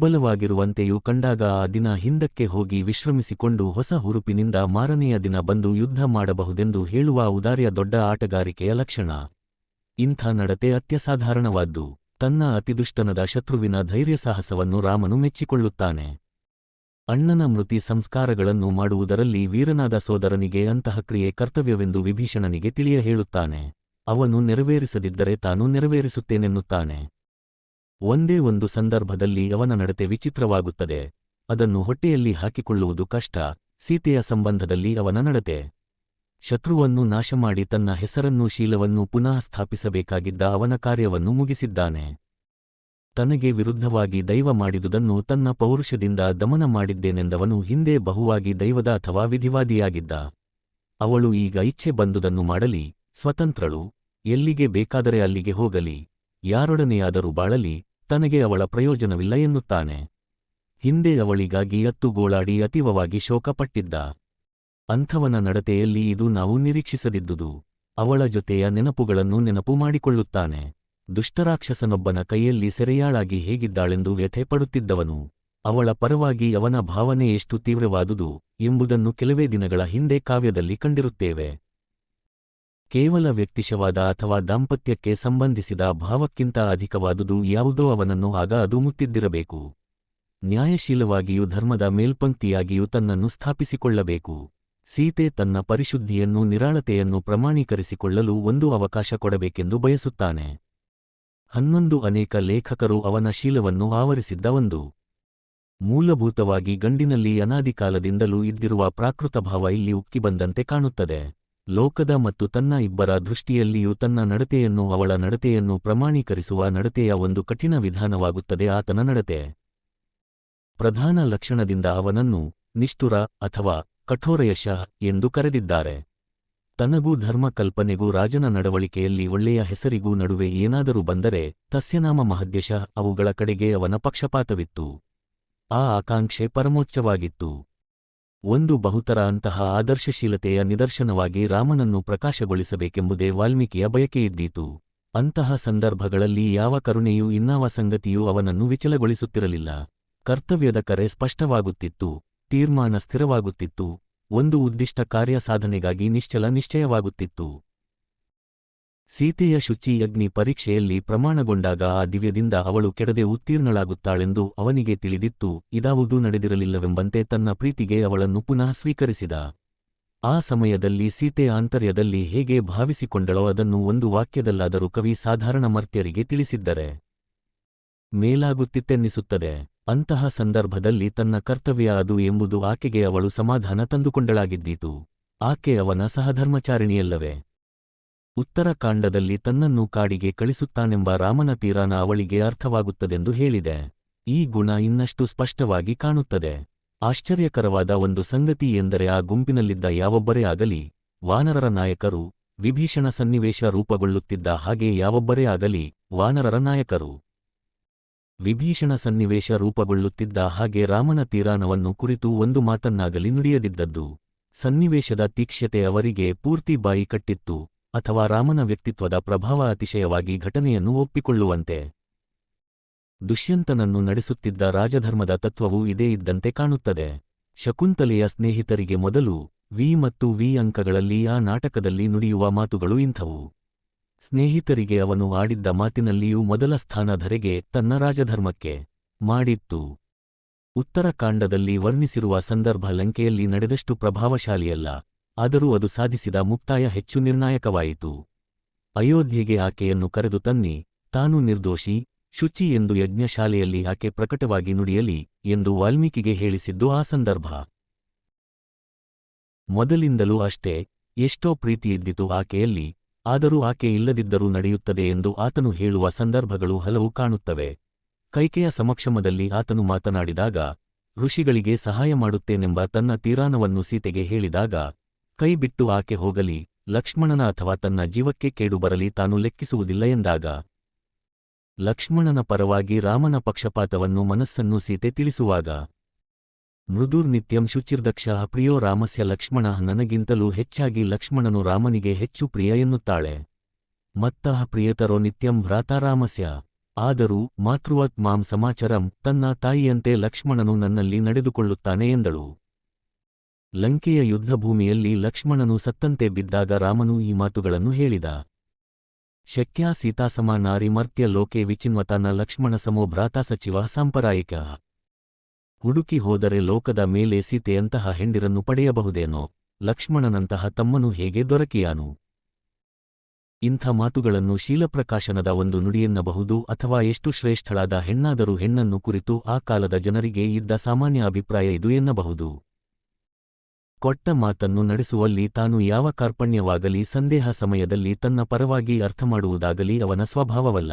ದುರ್ಬಲವಾಗಿರುವಂತೆಯೂ ಕಂಡಾಗ ಆ ದಿನ ಹಿಂದಕ್ಕೆ ಹೋಗಿ ವಿಶ್ರಮಿಸಿಕೊಂಡು ಹೊಸ ಹುರುಪಿನಿಂದ ಮಾರನೆಯ ದಿನ ಬಂದು ಯುದ್ಧ ಮಾಡಬಹುದೆಂದು ಹೇಳುವ ಉದಾರ್ಯ ದೊಡ್ಡ ಆಟಗಾರಿಕೆಯ ಲಕ್ಷಣ. ಇಂಥ ನಡತೆ ಅತ್ಯಸಾಧಾರಣವಾದ್ದು. ತನ್ನ ಅತಿದುಷ್ಟನದ ಶತ್ರುವಿನ ಧೈರ್ಯಸಾಹಸವನ್ನು ರಾಮನು ಮೆಚ್ಚಿಕೊಳ್ಳುತ್ತಾನೆ. ಅಣ್ಣನ ಮೃತಿ ಸಂಸ್ಕಾರಗಳನ್ನು ಮಾಡುವುದರಲ್ಲಿ ವೀರನಾದ ಸೋದರನಿಗೆ ಅಂತಹ ಕ್ರಿಯೆ ಕರ್ತವ್ಯವೆಂದು ವಿಭೀಷಣನಿಗೆ ತಿಳಿಯ ಹೇಳುತ್ತಾನೆ ಅವನು ನೆರವೇರಿಸದಿದ್ದರೆ ತಾನು ನೆರವೇರಿಸುತ್ತೇನೆನ್ನುತ್ತಾನೆ. ಒಂದೇ ಒಂದು ಸಂದರ್ಭದಲ್ಲಿ ಅವನ ನಡತೆ ವಿಚಿತ್ರವಾಗುತ್ತದೆ. ಅದನ್ನು ಹೊಟ್ಟೆಯಲ್ಲಿ ಹಾಕಿಕೊಳ್ಳುವುದು ಕಷ್ಟ, ಸೀತೆಯ ಸಂಬಂಧದಲ್ಲಿ ಅವನ ನಡತೆ. ಶತ್ರುವನ್ನು ನಾಶಮಾಡಿ ತನ್ನ ಹೆಸರನ್ನೂ ಶೀಲವನ್ನೂ ಪುನಃ ಸ್ಥಾಪಿಸಬೇಕಾಗಿದ್ದ ಅವನ ಕಾರ್ಯವನ್ನು ಮುಗಿಸಿದ್ದಾನೆ. ತನಗೆ ವಿರುದ್ಧವಾಗಿ ದೈವ ಮಾಡಿದುದನ್ನು ತನ್ನ ಪೌರುಷದಿಂದ ದಮನ ಮಾಡಿದ್ದೇನೆಂದವನು ಹಿಂದೆ ಬಹುವಾಗಿ ದೈವದ ಅಥವಾ ವಿಧಿವಾದಿಯಾಗಿದ್ದ. ಅವಳು ಈಗ ಇಚ್ಛೆ ಬಂದುದನ್ನು ಮಾಡಲಿ, ಸ್ವತಂತ್ರಳು, ಎಲ್ಲಿಗೆ ಬೇಕಾದರೆ ಅಲ್ಲಿಗೆ ಹೋಗಲಿ, ಯಾರೊಡನೆಯಾದರೂ ಬಾಳಲಿ ತನಗೆ ಅವಳ ಪ್ರಯೋಜನವಿಲ್ಲ ಎನ್ನುತ್ತಾನೆ. ಹಿಂದೆ ಅವಳಿಗಾಗಿ ಅತ್ತುಗೋಳಾಡಿ ಅತೀವವಾಗಿ ಶೋಕಪಟ್ಟಿದ್ದ ಅಂಥವನ ನಡತೆಯಲ್ಲಿ ಇದು ನಾವು ನಿರೀಕ್ಷಿಸದಿದ್ದುದು. ಅವಳ ಜೊತೆಯ ನೆನಪುಗಳನ್ನು ನೆನಪು ಮಾಡಿಕೊಳ್ಳುತ್ತಾನೆ. ದುಷ್ಟರಾಕ್ಷಸನೊಬ್ಬನ ಕೈಯಲ್ಲಿ ಸೆರೆಯಾಳಾಗಿ ಹೇಗಿದ್ದಾಳೆಂದು ವ್ಯಥೆ ಪಡುತ್ತಿದ್ದವನು. ಅವಳ ಪರವಾಗಿ ಅವನ ಭಾವನೆ ಎಷ್ಟು ತೀವ್ರವಾದುದು ಎಂಬುದನ್ನು ಕೆಲವೇ ದಿನಗಳ ಹಿಂದೆ ಕಾವ್ಯದಲ್ಲಿ ಕಂಡಿರುತ್ತೇವೆ. ಕೇವಲ ವ್ಯಕ್ತಿಶವಾದ ಅಥವಾ ದಾಂಪತ್ಯಕ್ಕೆ ಸಂಬಂಧಿಸಿದ ಭಾವಕ್ಕಿಂತ ಅಧಿಕವಾದುದು ಯಾವುದೋ ಅವನನ್ನು ಆಗ ಅದು ಮುತ್ತಿದ್ದಿರಬೇಕು. ನ್ಯಾಯಶೀಲವಾಗಿಯೂ ಧರ್ಮದ ಮೇಲ್ಪಂಕ್ತಿಯಾಗಿಯೂ ತನ್ನನ್ನು ಸ್ಥಾಪಿಸಿಕೊಳ್ಳಬೇಕು. ಸೀತೆ ತನ್ನ ಪರಿಶುದ್ಧಿಯನ್ನು, ನಿರಾಳತೆಯನ್ನು ಪ್ರಮಾಣೀಕರಿಸಿಕೊಳ್ಳಲು ಒಂದು ಅವಕಾಶ ಕೊಡಬೇಕೆಂದು ಬಯಸುತ್ತಾನೆ. ಹನ್ನೊಂದು ಅನೇಕ ಲೇಖಕರು ಅವನ ಶೀಲವನ್ನು ಆವರಿಸಿದ್ದ ಒಂದು. ಮೂಲಭೂತವಾಗಿ ಗಂಡಿನಲ್ಲಿ ಅನಾದಿಕಾಲದಿಂದಲೂ ಇದ್ದಿರುವ ಪ್ರಾಕೃತ ಭಾವ ಇಲ್ಲಿ ಉಕ್ಕಿಬಂದಂತೆ ಕಾಣುತ್ತದೆ. ಲೋಕದ ಮತ್ತು ತನ್ನ ಇಬ್ಬರ ದೃಷ್ಟಿಯಲ್ಲಿಯೂ ತನ್ನ ನಡತೆಯನ್ನು ಅವಳ ನಡತೆಯನ್ನು ಪ್ರಮಾಣೀಕರಿಸುವ ನಡತೆಯ ಒಂದು ಕಠಿಣ ವಿಧಾನವಾಗುತ್ತದೆ ಆತನ ನಡತೆ. ಪ್ರಧಾನ ಲಕ್ಷಣದಿಂದ ಅವನನ್ನು ನಿಷ್ಠುರ ಅಥವಾ ಕಠೋರಯಶ ಎಂದು ಕರೆದಿದ್ದಾರೆ. ತನಗೂ ಧರ್ಮಕಲ್ಪನೆಗೂ ರಾಜನ ನಡವಳಿಕೆಯಲ್ಲಿ ಒಳ್ಳೆಯ ಹೆಸರಿಗೂ ನಡುವೆ ಏನಾದರೂ ಬಂದರೆ ತಸ್ಯನಾಮ ಮಹದ್ಯಶ ಅವುಗಳ ಕಡೆಗೆ ಅವನ ಪಕ್ಷಪಾತವಿತ್ತು. ಆ ಆಕಾಂಕ್ಷೆ ಪರಮೋಚ್ಚವಾಗಿತ್ತು. ಒಂದು ಬಹುತರ ಅಂತಹ ಆದರ್ಶಶೀಲತೆಯ ನಿದರ್ಶನವಾಗಿ ರಾಮನನ್ನು ಪ್ರಕಾಶಗೊಳಿಸಬೇಕೆಂಬುದೇ ವಾಲ್ಮೀಕಿಯ ಬಯಕೆಯಿದ್ದೀತು. ಅಂತಹ ಸಂದರ್ಭಗಳಲ್ಲಿ ಯಾವ ಕರುಣೆಯೂ ಇನ್ನಾವ ಸಂಗತಿಯೂ ಅವನನ್ನು ವಿಚಲಗೊಳಿಸುತ್ತಿರಲಿಲ್ಲ. ಕರ್ತವ್ಯದ ಕರೆ ಸ್ಪಷ್ಟವಾಗುತ್ತಿತ್ತು, ತೀರ್ಮಾನ ಸ್ಥಿರವಾಗುತ್ತಿತ್ತು, ಒಂದು ಉದ್ದಿಷ್ಟ ಕಾರ್ಯ ಸಾಧನೆಗಾಗಿ ನಿಶ್ಚಲ ನಿಶ್ಚಯವಾಗುತ್ತಿತ್ತು. ಸೀತೆಯ ಶುಚಿ ಅಗ್ನಿ ಪರೀಕ್ಷೆಯಲ್ಲಿ ಪ್ರಮಾಣಗೊಂಡಾಗ ಆ ದಿವ್ಯದಿಂದ ಅವಳು ಕೆಡದೆ ಉತ್ತೀರ್ಣಳಾಗುತ್ತಾಳೆಂದು ಅವನಿಗೆ ತಿಳಿದಿತ್ತು, ಇದಾವುದೂ ನಡೆದಿರಲಿಲ್ಲವೆಂಬಂತೆ ತನ್ನ ಪ್ರೀತಿಗೆ ಅವಳನ್ನು ಪುನಃ ಸ್ವೀಕರಿಸಿದ. ಆ ಸಮಯದಲ್ಲಿ ಸೀತೆ ಆಂತರ್ಯದಲ್ಲಿ ಹೇಗೆ ಭಾವಿಸಿಕೊಂಡಳೋ ಅದನ್ನು ಒಂದು ವಾಕ್ಯದಲ್ಲಾದರೂ ಕವಿ ಸಾಧಾರಣ ಮರ್ತ್ಯರಿಗೆ ತಿಳಿಸಿದ್ದರೆ. ಮೇಲಾಗುತ್ತಿತ್ತೆನ್ನಿಸುತ್ತದೆ, ಅಂತಹ ಸಂದರ್ಭದಲ್ಲಿ ತನ್ನ ಕರ್ತವ್ಯ ಅದು ಎಂಬುದು ಆಕೆಗೆ ಅವಳು ಸಮಾಧಾನ ತಂದುಕೊಂಡಳಾಗಿದ್ದೀತು. ಆಕೆ ಅವನ ಸಹಧರ್ಮಚಾರಿಣಿಯಲ್ಲವೇ? ಉತ್ತರಕಾಂಡದಲ್ಲಿ ತನ್ನನ್ನು ಕಾಡಿಗೆ ಕಳಿಸುತ್ತಾನೆಂಬ ರಾಮನ ತೀರಾನ ಅವಳಿಗೆ ಅರ್ಥವಾಗುತ್ತದೆಂದು ಹೇಳಿದೆ. ಈ ಗುಣ ಇನ್ನಷ್ಟು ಸ್ಪಷ್ಟವಾಗಿ ಕಾಣುತ್ತದೆ. ಆಶ್ಚರ್ಯಕರವಾದ ಒಂದು ಸಂಗತಿ ಎಂದರೆ ಆ ಗುಂಪಿನಲ್ಲಿದ್ದ ಯಾವೊಬ್ಬರೇ ಆಗಲಿ, ವಾನರರ ನಾಯಕರು, ವಿಭೀಷಣ ಸನ್ನಿವೇಶ ರೂಪಗೊಳ್ಳುತ್ತಿದ್ದ ಹಾಗೆ ಯಾವೊಬ್ಬರೇ ಆಗಲಿ, ವಾನರರ ನಾಯಕರು. ವಿಭೀಷಣ ಸನ್ನಿವೇಶ ರೂಪಗೊಳ್ಳುತ್ತಿದ್ದ ಹಾಗೆ ರಾಮನ ತೀರಾನವನ್ನು ಕುರಿತು ಒಂದು ಮಾತನ್ನಾಗಲಿ ನುಡಿಯದಿದ್ದದ್ದು. ಸನ್ನಿವೇಶದ ತೀಕ್ಷ್ಯತೆ ಅವರಿಗೆ ಪೂರ್ತಿ ಬಾಯಿ ಕಟ್ಟಿತ್ತು. ಅಥವಾ ರಾಮನ ವ್ಯಕ್ತಿತ್ವದ ಪ್ರಭಾವ ಅತಿಶಯವಾಗಿ ಘಟನೆಯನ್ನು ಒಪ್ಪಿಕೊಳ್ಳುವಂತೆ. ದುಷ್ಯಂತನನ್ನು ನಡೆಸುತ್ತಿದ್ದ ರಾಜಧರ್ಮದ ತತ್ವವು ಇದೇ ಇದ್ದಂತೆ ಕಾಣುತ್ತದೆ. ಶಕುಂತಲೆಯ ಸ್ನೇಹಿತರಿಗೆ ಮೊದಲು ವಿ ಮತ್ತು ವಿ ಅಂಕಗಳಲ್ಲಿ ಆ ನಾಟಕದಲ್ಲಿ ನುಡಿಯುವ ಮಾತುಗಳು ಇಂಥವು. ಸ್ನೇಹಿತರಿಗೆ ಅವನು ಆಡಿದ್ದ ಮಾತಿನಲ್ಲಿಯೂ ಮೊದಲ ಸ್ಥಾನಧರೆಗೆ ತನ್ನ ರಾಜಧರ್ಮಕ್ಕೆ ಮಾಡಿತ್ತು. ಉತ್ತರಕಾಂಡದಲ್ಲಿ ವರ್ಣಿಸಿರುವ ಸಂದರ್ಭ ಲಂಕೆಯಲ್ಲಿ ನಡೆದಷ್ಟು ಪ್ರಭಾವಶಾಲಿಯಲ್ಲ. ಆದರೂ ಅದು ಸಾಧಿಸಿದ ಮುಕ್ತಾಯ ಹೆಚ್ಚು ನಿರ್ಣಾಯಕವಾಯಿತು. ಅಯೋಧ್ಯೆಗೆ ಆಕೆಯನ್ನು ಕರೆದು ತನ್ನಿ, ತಾನು ನಿರ್ದೋಷಿ, ಶುಚಿ ಎಂದು ಯಜ್ಞಶಾಲೆಯಲ್ಲಿ ಆಕೆ ಪ್ರಕಟವಾಗಿ ನುಡಿಯಲಿ ಎಂದು ವಾಲ್ಮೀಕಿಗೆ ಹೇಳಿಸಿದ್ದು ಆ ಸಂದರ್ಭ. ಮೊದಲಿಂದಲೂ ಅಷ್ಟೇ, ಎಷ್ಟೋ ಪ್ರೀತಿಯಿದ್ದಿತು ಆಕೆಯಲ್ಲಿ, ಆದರೂ ಆಕೆ ಇಲ್ಲದಿದ್ದರೂ ನಡೆಯುತ್ತದೆ ಎಂದು ಆತನು ಹೇಳುವ ಸಂದರ್ಭಗಳು ಹಲವು ಕಾಣುತ್ತವೆ. ಕೈಕೆಯ ಸಮಕ್ಷಮದಲ್ಲಿ ಆತನು ಮಾತನಾಡಿದಾಗ, ಋಷಿಗಳಿಗೆ ಸಹಾಯ ಮಾಡುತ್ತೇನೆಂಬ ತನ್ನ ತೀರಾನವನ್ನು ಸೀತೆಗೆ ಹೇಳಿದಾಗ ಕೈ ಬಿಟ್ಟು ಆಕೆ ಹೋಗಲಿ, ಲಕ್ಷ್ಮಣನ ಅಥವಾ ತನ್ನ ಜೀವಕ್ಕೆ ಕೇಡು ಬರಲಿ ತಾನು ಲೆಕ್ಕಿಸುವುದಿಲ್ಲ ಎಂದಾಗ. ಲಕ್ಷ್ಮಣನ ಪರವಾಗಿ ರಾಮನ ಪಕ್ಷಪಾತವನ್ನು ಮನಸ್ಸನ್ನು ಸೀತೆ ತಿಳಿಸುವಾಗ. ಮೃದುರ್ ನಿತ್ಯಂ ಶುಚಿರ್ದಕ್ಷ, ಪ್ರಿಯೋ ರಾಮಸ್ಯ ಲಕ್ಷ್ಮಣ, ನನಗಿಂತಲೂ ಹೆಚ್ಚಾಗಿ ಲಕ್ಷ್ಮಣನು ರಾಮನಿಗೆ ಹೆಚ್ಚು ಪ್ರಿಯ ಎನ್ನುತ್ತಾಳೆ. ಮತ್ತಃ ಪ್ರಿಯತರೋ ನಿತ್ಯಂ ಭ್ರಾತಾರಾಮಸ್ಯ ಆದರೂ ಮಾತೃವತ್ ಮಾಂ ಸಮಾಚರಂ, ತನ್ನ ತಾಯಿಯಂತೆ ಲಕ್ಷ್ಮಣನು ನನ್ನಲ್ಲಿ ನಡೆದುಕೊಳ್ಳುತ್ತಾನೆ ಎಂದಳು. ಲಂಕೆಯ ಯುದ್ಧಭೂಮಿಯಲ್ಲಿ ಲಕ್ಷ್ಮಣನು ಸತ್ತಂತೆ ಬಿದ್ದಾಗ ರಾಮನು ಈ ಮಾತುಗಳನ್ನು ಹೇಳಿದ. ಶಕ್ಯಾ, ಸೀತಾಸಮ, ನಾರಿ, ಮರ್ತ್ಯ, ಲೋಕೆ, ವಿಚಿನ್ವತನ, ಲಕ್ಷ್ಮಣ ಸಮೋ, ಭ್ರಾತಾ, ಸಚಿವ ಸಾಂಪರಾಯಿಕ ಹುಡುಕಿ ಹೋದರೆ ಲೋಕದ ಮೇಲೆ ಸೀತೆಯಂತಹ ಹೆಂಡಿರನ್ನು ಪಡೆಯಬಹುದೇನೋ? ಲಕ್ಷ್ಮಣನಂತಹ ತಮ್ಮನು ಹೇಗೆ ದೊರಕಿಯಾನು? ಇಂಥ ಮಾತುಗಳನ್ನು ಶೀಲಪ್ರಕಾಶನದ ಒಂದು ನುಡಿಯೆನ್ನಬಹುದು ಅಥವಾ ಎಷ್ಟು ಶ್ರೇಷ್ಠಳಾದ ಹೆಣ್ಣಾದರೂ ಹೆಣ್ಣನ್ನು ಕುರಿತು ಆ ಕಾಲದ ಜನರಿಗೆ ಇದ್ದ ಸಾಮಾನ್ಯ ಅಭಿಪ್ರಾಯ ಇದು ಎನ್ನಬಹುದು. ಕೊಟ್ಟ ಮಾತನ್ನು ನಡೆಸುವಲ್ಲಿ ತಾನು ಯಾವ ಕಾರ್ಪಣ್ಯವಾಗಲಿ ಸಂದೇಹ ಸಮಯದಲ್ಲಿ ತನ್ನ ಪರವಾಗಿ ಅರ್ಥಮಾಡುವುದಾಗಲಿ ಅವನ ಸ್ವಭಾವವಲ್ಲ.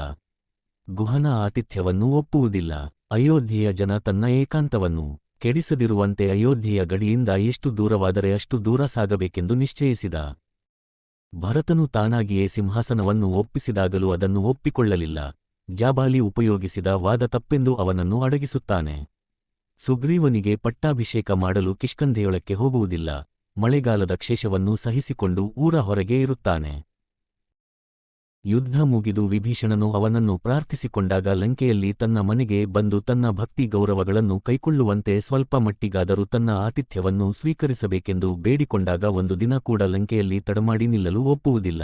ಗುಹನ ಆತಿಥ್ಯವನ್ನು ಒಪ್ಪುವುದಿಲ್ಲ. ಅಯೋಧ್ಯೆಯ ಜನ ತನ್ನ ಏಕಾಂತವನ್ನು ಕೆಡಿಸದಿರುವಂತೆ ಅಯೋಧ್ಯೆಯ ಗಡಿಯಿಂದ ಎಷ್ಟು ದೂರವಾದರೆ ಅಷ್ಟು ದೂರ ಸಾಗಬೇಕೆಂದು ನಿಶ್ಚಯಿಸಿದ. ಭರತನು ತಾನಾಗಿಯೇ ಸಿಂಹಾಸನವನ್ನು ಒಪ್ಪಿಸಿದಾಗಲೂ ಅದನ್ನು ಒಪ್ಪಿಕೊಳ್ಳಲಿಲ್ಲ. ಜಾಬಾಲಿ ಉಪಯೋಗಿಸಿದ ವಾದ ತಪ್ಪೆಂದು ಅವನನ್ನು ಅಡಗಿಸುತ್ತಾನೆ. ಸುಗ್ರೀವನಿಗೆ ಪಟ್ಟಾಭಿಷೇಕ ಮಾಡಲು ಕಿಷ್ಕಂಧೆಯೊಳಕ್ಕೆ ಹೋಗುವುದಿಲ್ಲ, ಮಳೆಗಾಲದ ಕ್ಷೇಷವನ್ನು ಸಹಿಸಿಕೊಂಡು ಊರ ಹೊರಗೆ ಇರುತ್ತಾನೆ. ಯುದ್ಧ ಮುಗಿದು ವಿಭೀಷಣನು ಅವನನ್ನು ಪ್ರಾರ್ಥಿಸಿಕೊಂಡಾಗ ಲಂಕೆಯಲ್ಲಿ ತನ್ನ ಮನೆಗೆ ಬಂದು ತನ್ನ ಭಕ್ತಿ ಗೌರವಗಳನ್ನು ಕೈಕೊಳ್ಳುವಂತೆ ಸ್ವಲ್ಪ ಮಟ್ಟಿಗಾದರೂ ತನ್ನ ಆತಿಥ್ಯವನ್ನು ಸ್ವೀಕರಿಸಬೇಕೆಂದು ಬೇಡಿಕೊಂಡಾಗ ಒಂದು ದಿನ ಕೂಡ ಲಂಕೆಯಲ್ಲಿ ತಡಮಾಡಿ ನಿಲ್ಲಲು ಒಪ್ಪುವುದಿಲ್ಲ.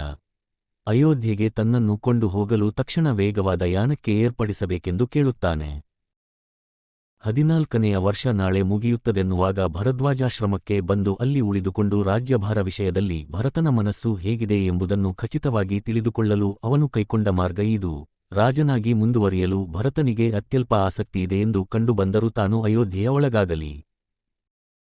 ಅಯೋಧ್ಯೆಗೆ ತನ್ನನ್ನು ಕೊಂಡು ಹೋಗಲು ತಕ್ಷಣ ವೇಗವಾದ ಯಾನಕ್ಕೆ ಏರ್ಪಡಿಸಬೇಕೆಂದು ಕೇಳುತ್ತಾನೆ. ಹದಿನಾಲ್ಕನೆಯ ವರ್ಷ ನಾಳೆ ಮುಗಿಯುತ್ತದೆನ್ನುವಾಗ ಭರದ್ವಾಜಾಶ್ರಮಕ್ಕೆ ಬಂದು ಅಲ್ಲಿ ಉಳಿದುಕೊಂಡು ರಾಜ್ಯಭಾರ ವಿಷಯದಲ್ಲಿ ಭರತನ ಮನಸ್ಸು ಹೇಗಿದೆ ಎಂಬುದನ್ನು ಖಚಿತವಾಗಿ ತಿಳಿದುಕೊಳ್ಳಲು ಅವನು ಕೈಕೊಂಡ ಮಾರ್ಗ ಇದು. ರಾಜನಾಗಿ ಮುಂದುವರಿಯಲು ಭರತನಿಗೆ ಅತ್ಯಲ್ಪ ಆಸಕ್ತಿಯಿದೆ ಎಂದು ಕಂಡುಬಂದರೂ ತಾನು ಅಯೋಧ್ಯೆಯ ಒಳಗಾಗಲಿ.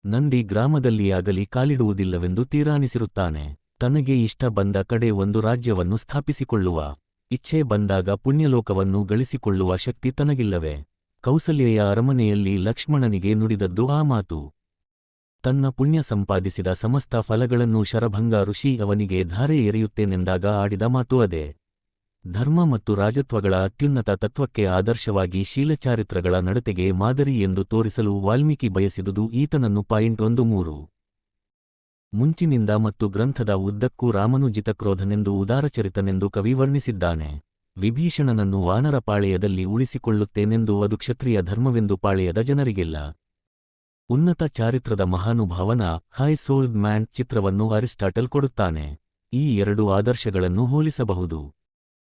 ನಂದಿ ಗ್ರಾಮದಲ್ಲಿಯಾಗಲಿ ಕಾಲಿಡುವುದಿಲ್ಲವೆಂದು ತೀರಾನಿಸಿರುತ್ತಾನೆ. ತನಗೆ ಇಷ್ಟ ಬಂದ ಕಡೆ ಒಂದು ರಾಜ್ಯವನ್ನು ಸ್ಥಾಪಿಸಿಕೊಳ್ಳುವ ಇಚ್ಛೆ ಬಂದಾಗ ಪುಣ್ಯಲೋಕವನ್ನು ಗಳಿಸಿಕೊಳ್ಳುವ ಶಕ್ತಿ ತನಗಿಲ್ಲವೇ. ಕೌಸಲ್ಯೆಯ ಅರಮನೆಯಲ್ಲಿ ಲಕ್ಷ್ಮಣನಿಗೆ ನುಡಿದದ್ದು ಆ ಮಾತು. ತನ್ನ ಪುಣ್ಯ ಸಂಪಾದಿಸಿದ ಸಮಸ್ತ ಫಲಗಳನ್ನು ಶರಭಂಗ ಋಷಿ ಅವನಿಗೆ ಧಾರೆ ಎರೆಯುತ್ತೇನೆಂದಾಗ ಆಡಿದ ಮಾತು ಅದೇ. ಧರ್ಮ ಮತ್ತು ರಾಜತ್ವಗಳ ಅತ್ಯುನ್ನತ ತತ್ವಕ್ಕೆ ಆದರ್ಶವಾಗಿ ಶೀಲಚಾರಿತ್ರಗಳ ನಡತೆಗೆ ಮಾದರಿ ಎಂದು ತೋರಿಸಲು ವಾಲ್ಮೀಕಿ ಬಯಸಿದುದು ಈತನನ್ನು ಪಾಯಿಂಟ್ ಒಂದು ಮೂರು. ಮುಂಚಿನಿಂದ ಮತ್ತು ಗ್ರಂಥದ ಉದ್ದಕ್ಕೂ ರಾಮನು ಜಿತಕ್ರೋಧನೆಂದು ಉದಾರಚರಿತನೆಂದು ಕವಿ ವರ್ಣಿಸಿದ್ದಾನೆ. ವಿಭೀಷಣನನ್ನು ವಾನರ ಪಾಳೆಯದಲ್ಲಿ ಉಳಿಸಿಕೊಳ್ಳುತ್ತೇನೆಂದು ಅದು ಕ್ಷತ್ರಿಯ ಧರ್ಮವೆಂದು ಪಾಳೆಯದ ಜನರಿಗಿಲ್ಲ. ಉನ್ನತ ಚಾರಿತ್ರದ ಮಹಾನುಭಾವನ ಹೈ ಸೋಲ್ಡ್ ಮ್ಯಾನ್ ಚಿತ್ರವನ್ನು ಅರಿಸ್ಟಾಟಲ್ ಕೊಡುತ್ತಾನೆ. ಈ ಎರಡು ಆದರ್ಶಗಳನ್ನು ಹೋಲಿಸಬಹುದು.